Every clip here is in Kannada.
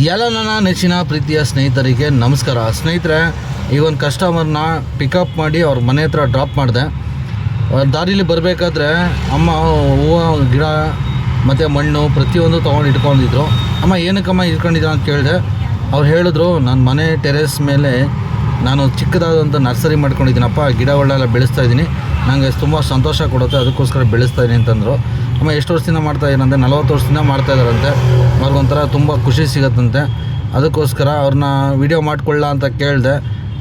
ಎಲ್ಲ ನನ್ನ ನೆಚ್ಚಿನ ಪ್ರೀತಿಯ ಸ್ನೇಹಿತರಿಗೆ ನಮಸ್ಕಾರ. ಸ್ನೇಹಿತರೆ, ಈಗ ಒಂದು ಕಸ್ಟಮರ್ನ ಪಿಕಪ್ ಮಾಡಿ ಅವ್ರ ಮನೆ ಹತ್ರ ಡ್ರಾಪ್ ಮಾಡಿದೆ. ದಾರಿಲಿ ಬರಬೇಕಾದ್ರೆ ಅಮ್ಮ, ಹೂವು, ಗಿಡ, ಮತ್ತು ಮಣ್ಣು ಪ್ರತಿಯೊಂದು ತೊಗೊಂಡು ಇಟ್ಕೊಂಡಿದ್ರು. ಅಮ್ಮ, ಏನಕ್ಕಮ್ಮ ಇಟ್ಕೊಂಡಿದ್ರು ಅಂತ ಕೇಳಿದೆ. ಅವ್ರು ಹೇಳಿದ್ರು ನನ್ನ ಮನೆ ಟೆರೆಸ್ ಮೇಲೆ ನಾನು ಚಿಕ್ಕದಾದಂಥ ನರ್ಸರಿ ಮಾಡ್ಕೊಂಡಿದ್ದೀನಪ್ಪ. ಗಿಡಗಳನ್ನೆಲ್ಲ ಬೆಳೆಸ್ತಾ ಇದ್ದೀನಿ. ನನಗೆ ತುಂಬ ಸಂತೋಷ ಕೊಡುತ್ತೆ. ಅದಕ್ಕೋಸ್ಕರ ಬೆಳೆಸ್ತಾ ಇದ್ದೀನಿ ಅಂತಂದರು. ಅಮ್ಮ ಎಷ್ಟು ವರ್ಷದಿಂದ ಮಾಡ್ತಾ ಇದ್ದಾರಂತೆ? ನಲವತ್ತು ವರ್ಷದಿಂದ ಮಾಡ್ತಾ ಇದ್ದಾರಂತೆ. ಅವ್ರಿಗೊಂಥರ ತುಂಬ ಖುಷಿ ಸಿಗತ್ತಂತೆ. ಅದಕ್ಕೋಸ್ಕರ ಅವ್ರನ್ನ ವೀಡಿಯೋ ಮಾಡ್ಕೊಳ್ಳ ಅಂತ ಕೇಳಿದೆ.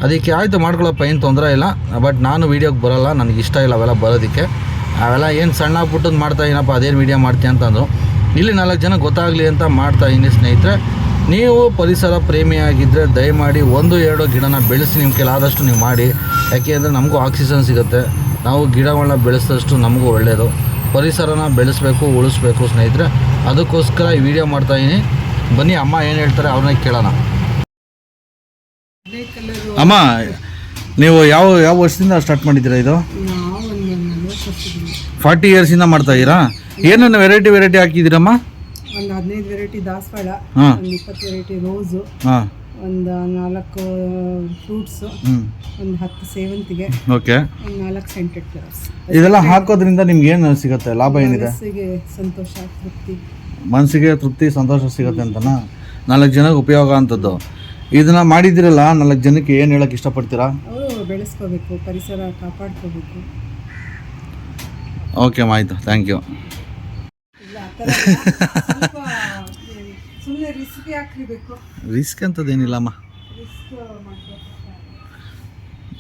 ಅದಕ್ಕೆ ಆಯಿತು ಮಾಡ್ಕೊಳ್ಳಪ್ಪ ಏನು ತೊಂದರೆ ಇಲ್ಲ. ಬಟ್ ನಾನು ವೀಡಿಯೋಗೆ ಬರೋಲ್ಲ, ನನಗೆ ಇಷ್ಟ ಇಲ್ಲ ಅವೆಲ್ಲ ಬರೋದಕ್ಕೆ. ಅವೆಲ್ಲ ಏನು ಸಣ್ಣ ಪುಟ್ಟದ್ದು ಮಾಡ್ತಾ ಏನಪ್ಪ ಅದೇನು ವೀಡಿಯೋ ಮಾಡ್ತೀನಿ ಅಂತಂದರು ಇಲ್ಲಿ ನಾಲ್ಕು ಜನ ಗೊತ್ತಾಗಲಿ ಅಂತ ಮಾಡ್ತಾ ಇದ್ದೀನಿ ಸ್ನೇಹಿತರೆ. ನೀವು ಪರಿಸರ ಪ್ರೇಮಿಯಾಗಿದ್ದರೆ ದಯಮಾಡಿ ಒಂದು, ಎರಡು ಗಿಡನ ಬೆಳೆಸಿ ನಿಮ್ಮ ಕೈಲಾದಷ್ಟು ನೀವು ಮಾಡಿ. ಯಾಕೆ ಅಂದರೆ ನಮಗೂ ಆಕ್ಸಿಜನ್ ಸಿಗುತ್ತೆ. ನಾವು ಗಿಡಗಳನ್ನ ಬೆಳೆಸಿದಷ್ಟು ನಮಗೂ ಒಳ್ಳೆಯದು ಪರಿಸರನ ಬೆಳೆಸಬೇಕು ಉಳಿಸ್ಬೇಕು ಸ್ನೇಹಿತರೆ. ಅದಕ್ಕೋಸ್ಕರ ಈ ವಿಡಿಯೋ ಮಾಡ್ತಾಯಿದ್ದೀನಿ ಬನ್ನಿ ಅಮ್ಮ ಏನು ಹೇಳ್ತಾರೆ ಅವ್ರನ್ನ ಕೇಳೋಣ. ಅಮ್ಮ ನೀವು ಯಾವ ಯಾವ ವರ್ಷದಿಂದ ಸ್ಟಾರ್ಟ್ ಮಾಡಿದ್ದೀರಾ ಇದು? ಫಾರ್ಟಿ ಇಯರ್ಸಿಂದ ಮಾಡ್ತಾ ಇದ್ದೀರಾ? ಏನೇನು ವೆರೈಟಿ ವೆರೈಟಿ ಹಾಕಿದ್ದೀರಮ್ಮ? ಒಂದು ಹದಿನೈದು ವೆರೈಟಿ ದಾಸವಾಳ ಒಂದು ಇಪ್ಪತ್ತು ವೆರೈಟಿ ರೋಸು ಹಾಂ. ಒಂದು ನಾಲ್ಕು ಫ್ರೂಟ್ಸ್ ಒಂದು ಹತ್ತು ಸೇವಂತಿಗೆ. ಓಕೆ. ಒಂದು ನಾಲ್ಕು ಸೆಂಟೆಡ್ ಫ್ಲವರ್ಸ್ ಇದೆಲ್ಲ ಹಾಕೋದ್ರಿಂದ ನಿಮ್ಗೆ ಏನು ಸಿಗುತ್ತೆ? ಲಾಭ ಏನಿದೆ? ಮನಸ್ಸಿಗೆ ಸಂತೋಷ ತೃಪ್ತಿ. ಮನಸ್ಸಿಗೆ ತೃಪ್ತಿ ಸಂತೋಷ ಸಿಗುತ್ತೆ ಅಂತನಾ? ನಾಲ್ಕು ಜನಕ್ಕೆ ಉಪಯೋಗ ಅಂತದ್ದು ಇದನ್ನ ಮಾಡಿದಿರಲ್ಲ ನಾಲ್ಕು ಜನಕ್ಕೆ ಏನು ಹೇಳಕ್ಕೆ ಇಷ್ಟಪಡ್ತೀರಾ? ಅವರು ಬೆಳೆಸ್ಕೋಬೇಕು ಪರಿಸರ ಕಾಪಾಡ್ಕೋಬೇಕು. ಓಕೆ ಆಯಿತು. Thank you. ಇಲ್ಲ ಆ ಥರ ಸ್ವಲ್ಪ ಸುಮ್ಮನೆ ರಿಸ್ಕ್ ಹಾಕಿಬೇಕು ರಿಸ್ಕ್ ಅಂತದೇನಿಲ್ಲಮ್ಮ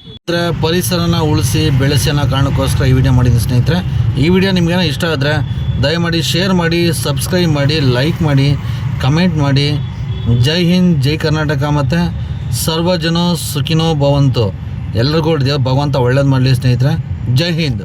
ಅಂದರೆ ಸ್ನೇಹಿತರೆ ಪರಿಸರನ ಉಳಿಸಿ ಬೆಳೆಸಿ ಅನ್ನೋ ಕಾರಣಕ್ಕೋಸ್ಕರ ಈ ವಿಡಿಯೋ ಮಾಡಿದ್ದೀನಿ ಸ್ನೇಹಿತರೆ. ಈ ವಿಡಿಯೋ ನಿಮ್ಗೇನೋ ಇಷ್ಟ ಆದರೆ ದಯಮಾಡಿ ಶೇರ್ ಮಾಡಿ ಸಬ್ಸ್ಕ್ರೈಬ್ ಮಾಡಿ ಲೈಕ್ ಮಾಡಿ ಕಮೆಂಟ್ ಮಾಡಿ. ಜೈ ಹಿಂದ್ ಜೈ ಕರ್ನಾಟಕ ಮತ್ತು ಸರ್ವಜನ ಸುಖಿನೋ ಭವಂತು. ಎಲ್ರಿಗೂ ದೇವ್ ಭಗವಂತ ಒಳ್ಳೇದು ಮಾಡಲಿ ಸ್ನೇಹಿತರೆ. ಜೈ ಹಿಂದ್.